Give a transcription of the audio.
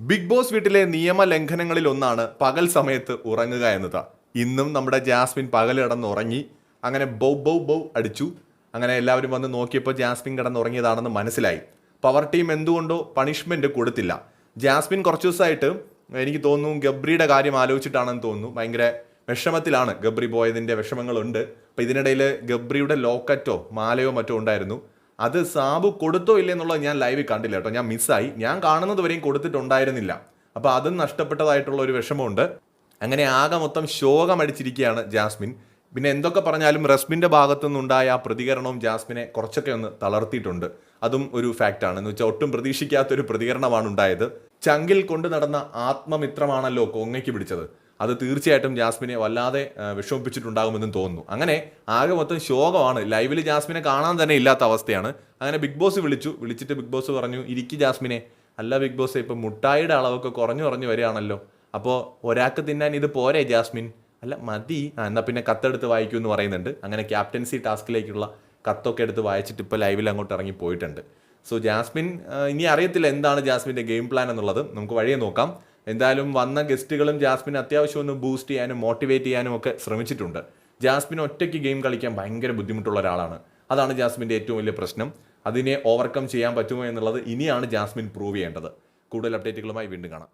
Big boss വീട്ടിലെ നിയമ ലംഘനങ്ങളിൽ ഒന്നാണ് പകൽ സമയത്ത് ഉറങ്ങുക എന്നത്. ഇന്നും നമ്മുടെ ജാസ്മിൻ പകൽ കിടന്നുറങ്ങി. അങ്ങനെ ബൗ ബൗ ബൗ അടിച്ചു. അങ്ങനെ എല്ലാവരും വന്ന് നോക്കിയപ്പോൾ ജാസ്മിൻ കിടന്നുറങ്ങിയതാണെന്ന് മനസ്സിലായി. പവർ ടീം എന്തുകൊണ്ടോ പണിഷ്മെന്റ് കൊടുത്തില്ല. ജാസ്മിൻ കുറച്ച് ദിവസമായിട്ട് എനിക്ക് തോന്നുന്നു ഗബ്രിയുടെ കാര്യം ആലോചിച്ചിട്ടാണെന്ന് തോന്നുന്നു. ഭയങ്കര വിഷമത്തിലാണ് ഗബ്രി പോയതിന്റെ വിഷമങ്ങളുണ്ട്. അപ്പോൾ ഇതിനിടയിൽ ഗബ്രിയുടെ ലോക്കറ്റോ മാലയോ മറ്റോ ഉണ്ടായിരുന്നു. അത് സാബു കൊടുത്തോ ഇല്ലേ എന്നുള്ളത് ഞാൻ ലൈവിൽ കണ്ടില്ല കേട്ടോ. ഞാൻ മിസ്സായി ഞാൻ കാണുന്നത് വരെയും കൊടുത്തിട്ടുണ്ടായിരുന്നില്ല. അപ്പോൾ അതും നഷ്ടപ്പെട്ടതായിട്ടുള്ള ഒരു വിഷമമുണ്ട്. അങ്ങനെ ആകെ മൊത്തം ശോകമടിച്ചിരിക്കുകയാണ് ജാസ്മിൻ. പിന്നെ എന്തൊക്കെ പറഞ്ഞാലും റസ്മിന്റെ ഭാഗത്തു നിന്നുണ്ടായ ആ പ്രതികരണവും ജാസ്മിനെ കുറച്ചൊക്കെ ഒന്ന് തളർത്തിയിട്ടുണ്ട്. അതും ഒരു ഫാക്റ്റാണ് എന്ന് വെച്ചാൽ ഒട്ടും പ്രതീക്ഷിക്കാത്തൊരു പ്രതികരണമാണ് ഉണ്ടായത്. ചങ്കിൽ കൊണ്ടു നടന്ന ആത്മമിത്രമാണല്ലോ കൊങ്ങയ്ക്ക് പിടിച്ചത്. അത് തീർച്ചയായിട്ടും ജാസ്മിനെ വല്ലാതെ വിഷമിപ്പിച്ചിട്ടുണ്ടാകുമെന്നും തോന്നുന്നു. അങ്ങനെ ആകെ മൊത്തം ശോകമാണ്. ലൈവിൽ ജാസ്മിനെ കാണാൻ തന്നെ ഇല്ലാത്ത അവസ്ഥയാണ്. അങ്ങനെ ബിഗ് ബോസ് വിളിച്ചു. വിളിച്ചിട്ട് ബിഗ് ബോസ് പറഞ്ഞു ഇരിക്കി ജാസ്മിനെ. അല്ല ബിഗ് ബോസ് ഇപ്പം മുട്ടായിയുടെ അളവൊക്കെ കുറഞ്ഞു കുറഞ്ഞു വരികയാണല്ലോ. അപ്പോൾ ഒരാൾക്ക് തിന്നാൻ ഇത് പോരെ ജാസ്മിൻ? അല്ല മതി. ആ, എന്നാ പിന്നെ കത്തെടുത്ത് വായിക്കൂ എന്ന് പറയുന്നുണ്ട്. അങ്ങനെ ക്യാപ്റ്റൻസി ടാസ്കിലേക്കുള്ള കത്തൊക്കെ എടുത്ത് വായിച്ചിട്ട് ഇപ്പോൾ ലൈവിൽ അങ്ങോട്ട് ഇറങ്ങി പോയിട്ടുണ്ട്. സോ ജാസ്മിൻ ഇനി അറിയത്തില്ല എന്താണ് ജാസ്മിന്റെ ഗെയിം പ്ലാൻ എന്നുള്ളത്. നമുക്ക് വഴിയെ നോക്കാം. എന്തായാലും വന്ന ഗസ്റ്റുകളും ജാസ്മിൻ അത്യാവശ്യം ഒന്ന് ബൂസ്റ്റ് ചെയ്യാനും മോട്ടിവേറ്റ് ചെയ്യാനും ഒക്കെ ശ്രമിച്ചിട്ടുണ്ട്. ജാസ്മിൻ ഒറ്റയ്ക്ക് ഗെയിം കളിക്കാൻ ഭയങ്കര ബുദ്ധിമുട്ടുള്ള ഒരാളാണ്. അതാണ് ജാസ്മിന്റെ ഏറ്റവും വലിയ പ്രശ്നം. അതിനെ ഓവർകം ചെയ്യാൻ പറ്റുമോ എന്നുള്ളത് ഇനിയാണ് ജാസ്മിൻ പ്രൂവ് ചെയ്യേണ്ടത്. കൂടുതൽ അപ്ഡേറ്റുകളുമായി വീണ്ടും കാണാം.